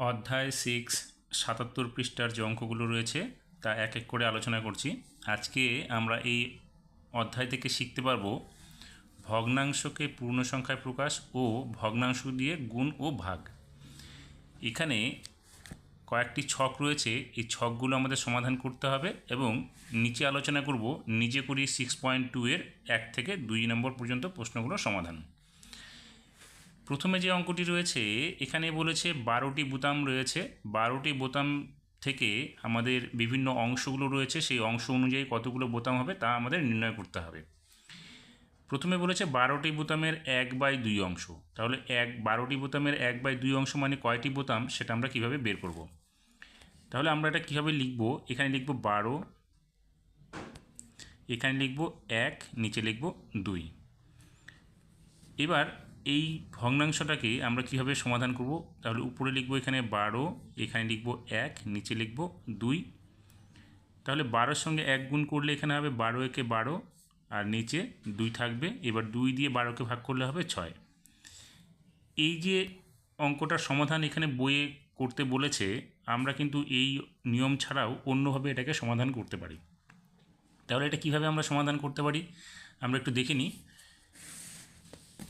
অধ্যায় সিক্স সাতাত্তর পৃষ্ঠার যে অঙ্কগুলো রয়েছে, তা এক এক করে আলোচনা করছি। আজকে আমরা এই অধ্যায় থেকে শিখতে পারব ভগ্নাংশকে পূর্ণ সংখ্যায় প্রকাশ ও ভগ্নাংশ দিয়ে গুণ ও ভাগ। এখানে কয়েকটি ছক রয়েছে, এই ছকগুলো আমাদের সমাধান করতে হবে এবং নিচে আলোচনা করব, নিজে করি সিক্স পয়েন্ট টু এর এক থেকে দুই নম্বর পর্যন্ত প্রশ্নগুলোর সমাধান। প্রথমে যে অঙ্কটি রয়েছে, এখানে বলেছে বারোটি বোতাম রয়েছে। বারোটি বোতাম থেকে আমাদের বিভিন্ন অংশগুলো রয়েছে, সেই অংশ অনুযায়ী কতগুলো বোতাম হবে তা আমাদের নির্ণয় করতে হবে। প্রথমে বলেছে বারোটি বোতামের এক বাই দুই অংশ। তাহলে এক, বারোটি বোতামের এক বাই দুই অংশ মানে কয়টি বোতাম, সেটা আমরা কীভাবে বের করব? তাহলে আমরা এটা কীভাবে লিখব? এখানে লিখব বারো, এখানে লিখব এক, নিচে লিখব দুই। এবার এই ভগ্নাংশটাকে আমরা কীভাবে সমাধান করব? তাহলে উপরে লিখব এখানে বারো, এখানে লিখব এক, নিচে লিখব দুই। তাহলে বারোর সঙ্গে এক গুণ করলে এখানে হবে বারো একে বারো, আর নিচে দুই থাকবে। এবার দুই দিয়ে বারোকে ভাগ করলে হবে ছয়। এই যে অঙ্কটার সমাধান এখানে বইয়ে করতে বলেছে, আমরা কিন্তু এই নিয়ম ছাড়াও অন্যভাবে এটাকে সমাধান করতে পারি। তাহলে এটা কীভাবে আমরা সমাধান করতে পারি? আমরা একটু দেখে নিই।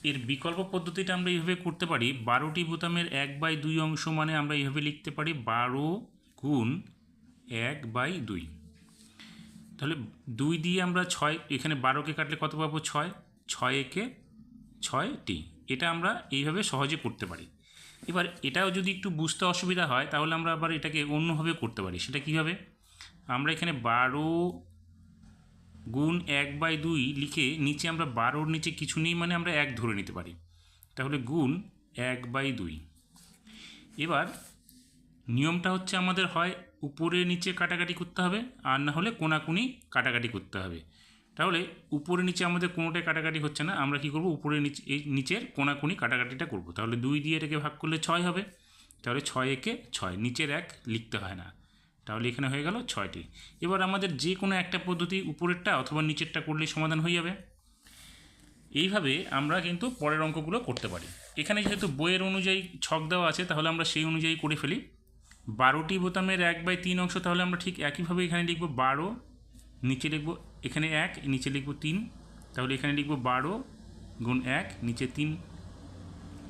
এর বিকল্প পদ্ধতিটা আমরা এইভাবে করতে পারি। বারোটি বোতামের এক বাই দুই অংশ মানে আমরা এইভাবে লিখতে পারি। বারো গুণ এক বাই দুই। তাহলে দুই দিয়ে আমরা ছয়, এখানে বারোকে কাটলে কত পাবো? ছয়। ছয় একে ছয়টি। এটা আমরা এইভাবে সহজে করতে পারি। এবার এটাও যদি একটু বুঝতে অসুবিধা হয়, তাহলে আমরা আবার এটাকে অন্যভাবে করতে পারি। সেটা কীভাবে? আমরা এখানে বারো গুণ এক বাই দুই লিখে নিচে আমরা বারোর নিচে কিছু নেই মানে আমরা এক ধরে নিতে পারি। তাহলে গুণ এক বাই দুই। এবার নিয়মটা হচ্ছে আমাদের হয় উপরে নিচে কাটাকাটি করতে হবে আর না হলে কোনাকুনি কাটাকাটি করতে হবে। তাহলে উপরে নিচে আমাদের কোনোটাই কাটাকাটি হচ্ছে না, আমরা কি করব? উপরে নিচে এই নিচের কোনাকুনি কাটাকাটিটা করব। তাহলে দুই দিয়ে এটাকে ভাগ করলে ছয় হবে। তাহলে ছয় একে ছয়, নিচের এক লিখতে হয় না। তাহলে এখানে হয়ে গেল ছয়টি। এবার আমাদের যে কোনো একটা পদ্ধতি উপরেরটা অথবা নিচেরটা করলেই সমাধান হয়ে যাবে। এইভাবে আমরা কিন্তু পরের অঙ্কগুলো করতে পারি। এখানে যেহেতু বইয়ের অনুযায়ী ছক দেওয়া আছে, তাহলে আমরা সেই অনুযায়ী করে ফেলি। বারোটি বোতামের এক বাই তিন অংশ, তাহলে আমরা ঠিক একইভাবে এখানে লিখব বারো, নিচে লিখব এখানে এক, নিচে লিখব তিন। তাহলে এখানে লিখব বারো গুণ এক, নিচে তিন,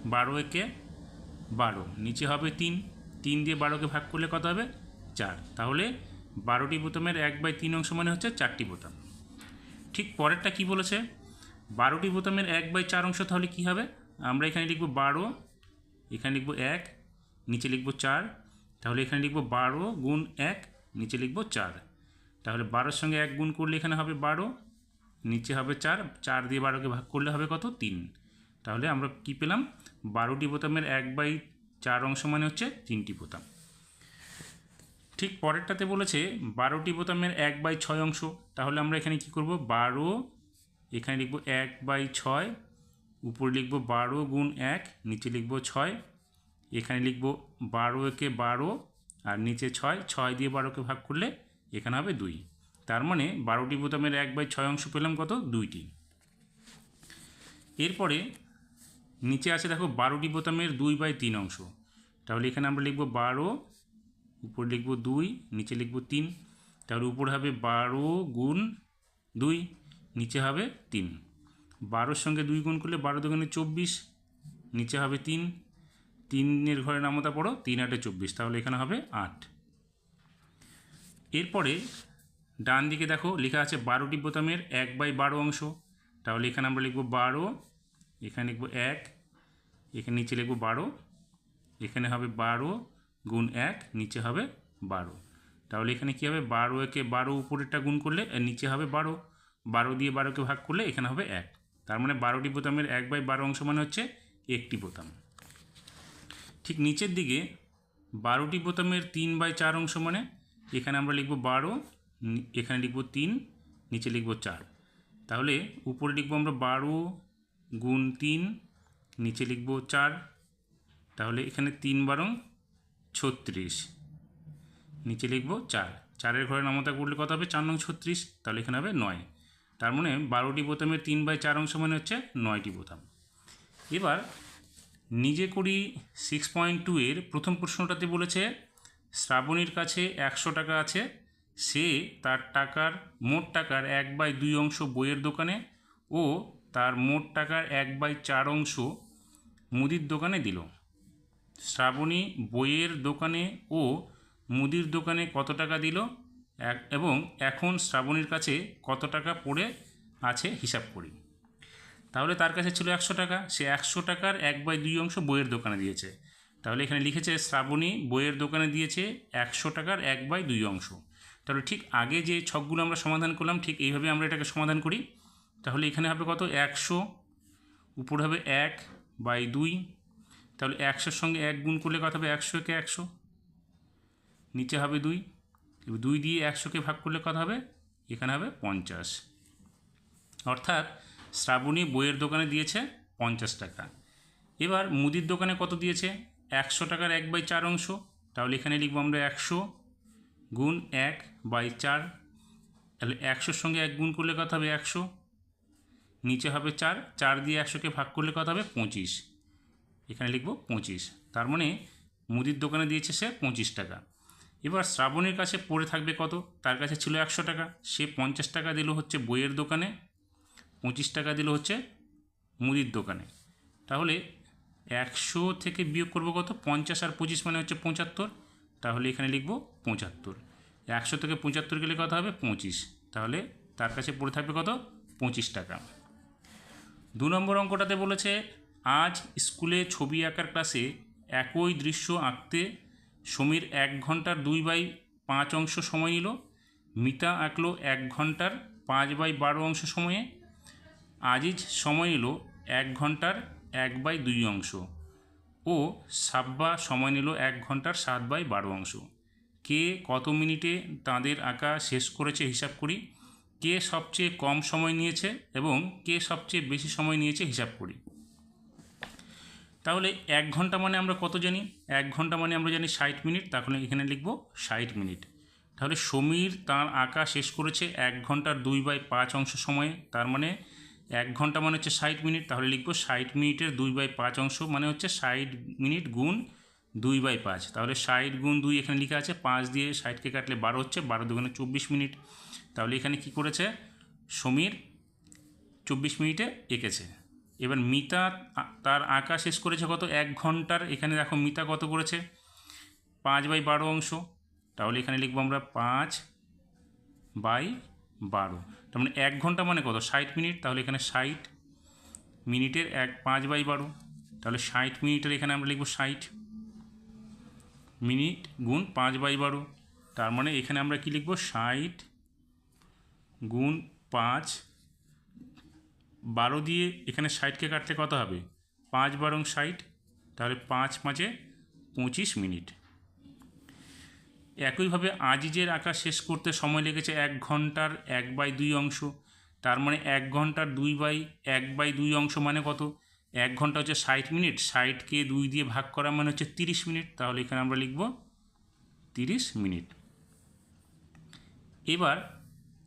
বারো একে বারো, নিচে হবে তিন। তিন দিয়ে বারোকে ভাগ করলে কত হবে? চার। তাহলে বারোটি বোতামের এক বাই তিন অংশ মানে হচ্ছে চারটি বোতাম। ঠিক পরেরটা কি বলেছে? বারোটি বোতামের এক বাই চার অংশ তাহলে কি হবে? আমরা এখানে লিখব বারো, এখানে লিখব এক, নিচে লিখব চার। তাহলে এখানে লিখব বারো গুণ এক, নিচে লিখব চার। তাহলে বারোর সঙ্গে এক গুণ করলে এখানে হবে বারো, নিচে হবে চার চার দিয়ে বারোকে ভাগ করলে হবে কত? তিন। তাহলে আমরা কি পেলাম? বারোটি বোতামের এক বাই চার অংশ মানে হচ্ছে তিনটি বোতাম। ঠিক পরেরটাতে বলেছে বারোটি বোতামের এক বাই ছয় অংশ। তাহলে আমরা এখানে কি করব? বারো, এখানে লিখব এক বাই ছয়, উপরে লিখব বারো গুণ এক, নিচে লিখব ছয়, এখানে লিখব বারো একে বারো, আর নিচে ছয় ছয় দিয়ে বারোকে ভাগ করলে এখানে হবে দুই। তার মানে বারোটি বোতামের এক বাই ছয় অংশ পেলাম কত? দুইটি। এরপরে নিচে আছে দেখো বারোটি বোতামের দুই বাই তিন অংশ। তাহলে এখানে আমরা লিখব বারো উপরে লিখব দুই, নিচে লিখব তিন। তাহলে উপরে হবে বারো গুণ দুই, নিচে হবে তিন। বারোর সঙ্গে দুই গুণ করলে বারো দোকানে চব্বিশ, নিচে হবে তিন। তিনের ঘরে নামতা পড়ো, তিন আটে চব্বিশ, তাহলে এখানে হবে আট। এরপরে ডান দিকে দেখো, লেখা আছে বারোটি বোতামের এক বাই বারো অংশ। তাহলে এখানে আমরা লিখব বারো, এখানে লিখব এক, এখানে নিচে লিখব বারো, এখানে হবে বারো গুণ এক, নিচে হবে বারো। তাহলে এখানে কী হবে? বারো একে বারো উপরেরটা গুণ করলে নিচে হবে বারো। বারো দিয়ে বারোকে ভাগ করলে এখানে হবে এক। তার মানে বারোটি বোতামের এক বাই বারো অংশ মানে হচ্ছে একটি বোতাম। ঠিক নিচের দিকে বারোটি বোতামের তিন বাই চার অংশ মানে এখানে আমরা লিখব বারো এখানে লিখব তিন, নিচে লিখব চার। তাহলে উপরে লিখব আমরা বারো গুণ তিন, নিচে লিখব চার। তাহলে এখানে তিন বারং ছত্রিশ। নিচে লিখব চার। চারের ঘরে নামতা করলে কত হবে? চার নং ছত্রিশ। তাহলে এখানে হবে নয়। তার মানে বারোটি বোতামের তিন বাই চার অংশ মানে হচ্ছে নয়টি বোতাম। এবার নিজে করি সিক্স পয়েন্ট টু এর প্রথম প্রশ্নটাতে বলেছে, শ্রাবণীর কাছে একশো টাকা আছে। সে তার টাকার, মোট টাকার এক বাই দুই অংশ বইয়ের দোকানে ও তার মোট টাকার এক বাই চার অংশ মুদির দোকানে দিল। শ্রাবণী বইয়ের দোকানে ও মুদির দোকানে কত টাকা দিল? এবং এখন শ্রাবণীর কাছে কত টাকা পড়ে আছে হিসাব করি। তাহলে তার কাছে ছিল একশো টাকা। সে একশো টাকার এক বাই দুই অংশ বইয়ের দোকানে দিয়েছে। তাহলে এখানে লিখেছে শ্রাবণী বইয়ের দোকানে দিয়েছে একশো টাকার এক বাই দুই অংশ। তাহলে ঠিক আগে যে ছকগুলো আমরা সমাধান করলাম, ঠিক এইভাবে আমরা এটাকে সমাধান করি। তাহলে এখানে হবে কত? একশো। উপর হবে এক বাই দুই। তাহলে একশোর সঙ্গে এক গুণ করলে কত হবে? একশো একে একশো। নিচে হবে দুই। দুই দিয়ে একশোকে ভাগ করলে কত হবে? এখানে হবে পঞ্চাশ। অর্থাৎ শ্রাবণী বইয়ের দোকানে দিয়েছে পঞ্চাশ টাকা। এবার মুদির দোকানে কত দিয়েছে? একশো টাকার এক বাই চার অংশ। তাহলে এখানে লিখব আমরা একশো গুণ এক বাই চার। তাহলে একশোর সঙ্গে এক গুণ করলে কত হবে? একশো। নিচে হবে চার। চার দিয়ে একশোকে ভাগ করলে কত হবে? পঁচিশ। এখানে লিখব পঁচিশ। তার মানে মুদির দোকানে দিয়েছে সে পঁচিশ টাকা। এবার শ্রাবণের কাছে পড়ে থাকবে কত? তার কাছে ছিল একশো টাকা। সে পঞ্চাশ টাকা দিল হচ্ছে বইয়ের দোকানে, পঁচিশ টাকা দিল হচ্ছে মুদির দোকানে। তাহলে একশো থেকে বিয়োগ করব কত? পঞ্চাশ আর পঁচিশ মানে হচ্ছে পঁচাত্তর। তাহলে এখানে লিখব পঁচাত্তর। একশো থেকে পঁচাত্তর গেলে কত হবে? পঁচিশ। তাহলে তার কাছে পড়ে থাকবে কত? পঁচিশ টাকা। দু নম্বর অঙ্কটাতে বলেছে আজ স্কুলে ছবি আঁকার ক্লাসে একই দৃশ্য আঁকতে সমীর এক ঘণ্টার দুই বাই পাঁচ অংশ সময় নিল, মিতা আঁকলো এক ঘণ্টার পাঁচ বাই বারো অংশ সময়ে, আজিজ সময় নিল এক ঘণ্টার এক বাই দুই অংশ ও সাব্বা সময় নিল এক ঘণ্টার সাত বাই বারো অংশ। কে কত মিনিটে তাদের আঁকা শেষ করেছে হিসাব করি, কে সবচেয়ে কম সময় নিয়েছে এবং কে সবচেয়ে বেশি সময় নিয়েছে হিসাব করি। তাহলে এক ঘণ্টা মানে আমরা কত জানি? এক ঘণ্টা মানে আমরা জানি ষাট মিনিট, তাহলে এখানে লিখব ষাট মিনিট। তাহলে সমীর তার আঁকা শেষ করেছে এক ঘণ্টার দুই বাই পাঁচ অংশ সময়ে, তার মানে এক ঘণ্টা মানে হচ্ছে ষাট মিনিট, তাহলে লিখব ষাট মিনিটের দুই বাই পাঁচ অংশ মানে হচ্ছে ষাট মিনিট গুণ দুই বাই পাঁচ। তাহলে ষাট গুণ দুই এখানে লেখা আছে, পাঁচ দিয়ে ষাটকে কাটলে বারো হচ্ছে, বারো দুগুণে চব্বিশ মিনিট। তাহলে এখানে কি করেছে? সমীর চব্বিশ মিনিটে এঁকেছে। এবার মিতা তার আঁকা শেষ করেছে কত? এক ঘণ্টার। এখানে দেখো মিতা কত করেছে? পাঁচ বাই বারো অংশ। তাহলে এখানে লিখব আমরা পাঁচ বাই বারো। তার মানে এক ঘণ্টা মানে কত? ষাট মিনিট। তাহলে এখানে ষাট মিনিটের এক, পাঁচ বাই বারো। তাহলে ষাট মিনিটের এখানে আমরা লিখব ষাট মিনিট গুণ পাঁচ বাই বারো। তার মানে এখানে আমরা কি লিখব? ষাট গুণ পাঁচ বারো দিয়ে এখানে ষাটকে কাটতে কত হবে? পাঁচ বারং ষাট, তাহলে পাঁচ পাঁচে পঁচিশ মিনিট। একইভাবে আজিজের আঁকা শেষ করতে সময় লেগেছে এক ঘণ্টার এক বাই দুই অংশ। তার মানে এক ঘণ্টার দুই বাই এক বাই দুই অংশ মানে কত? এক ঘণ্টা হচ্ছে ষাট মিনিট, ষাটকে দুই দিয়ে ভাগ করা মানে হচ্ছে তিরিশ মিনিট। তাহলে এখানে আমরা লিখব তিরিশ মিনিট। এবার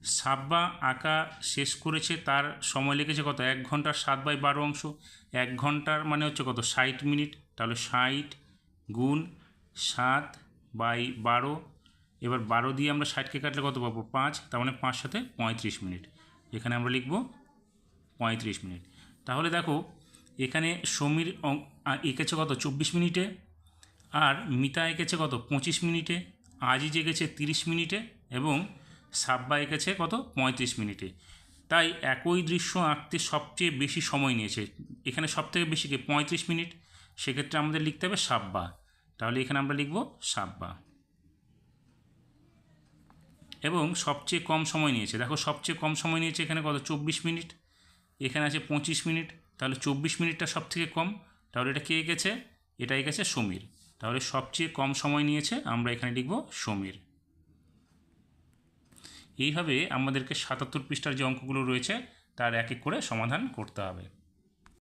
সাব্বা আঁকা শেষ করেছে, তার সময় লেগেছে কত? এক ঘণ্টার সাত বাই বারো অংশ। এক ঘণ্টার মানে হচ্ছে কত? ষাট মিনিট। তাহলে ষাট গুণ সাত বাই বারো। এবার বারো দিয়ে আমরা ষাটকে কাটলে কত পাবো? পাঁচ। তার মানে পাঁচ সাথে পঁয়ত্রিশ মিনিট। এখানে আমরা লিখব পঁয়ত্রিশ মিনিট। তাহলে দেখো, এখানে সমীর এঁকেছে কত? চব্বিশ মিনিটে। আর মিতা এঁকেছে কত? পঁচিশ মিনিটে। আজিজ এঁকেছে তিরিশ মিনিটে। এবং সাব্বা এঁকেছে কত? পঁয়ত্রিশ মিনিটে। তাই একই দৃশ্য আঁকতে সবচেয়ে বেশি সময় নিয়েছে। এখানে সবথেকে বেশি কি? পঁয়ত্রিশ মিনিট। সেক্ষেত্রে আমাদের লিখতে হবে সাব্বা তাহলে এখানে আমরা লিখব সাব্বা এবং সবচেয়ে কম সময় নিয়েছে। দেখো সবচেয়ে কম সময় নিয়েছে এখানে কত? চব্বিশ মিনিট। এখানে আছে পঁচিশ মিনিট। তাহলে চব্বিশ মিনিটটা সব থেকে কম। তাহলে এটা কে এঁকেছে? এটা এঁকেছে সমীর। তাহলে সবচেয়ে কম সময় নিয়েছে আমরা এখানে লিখব সমীর। এইভাবে আমাদেরকে সাতাত্তর পৃষ্ঠার যে অঙ্কগুলো রয়েছে তার এক এক করে সমাধান করতে হবে।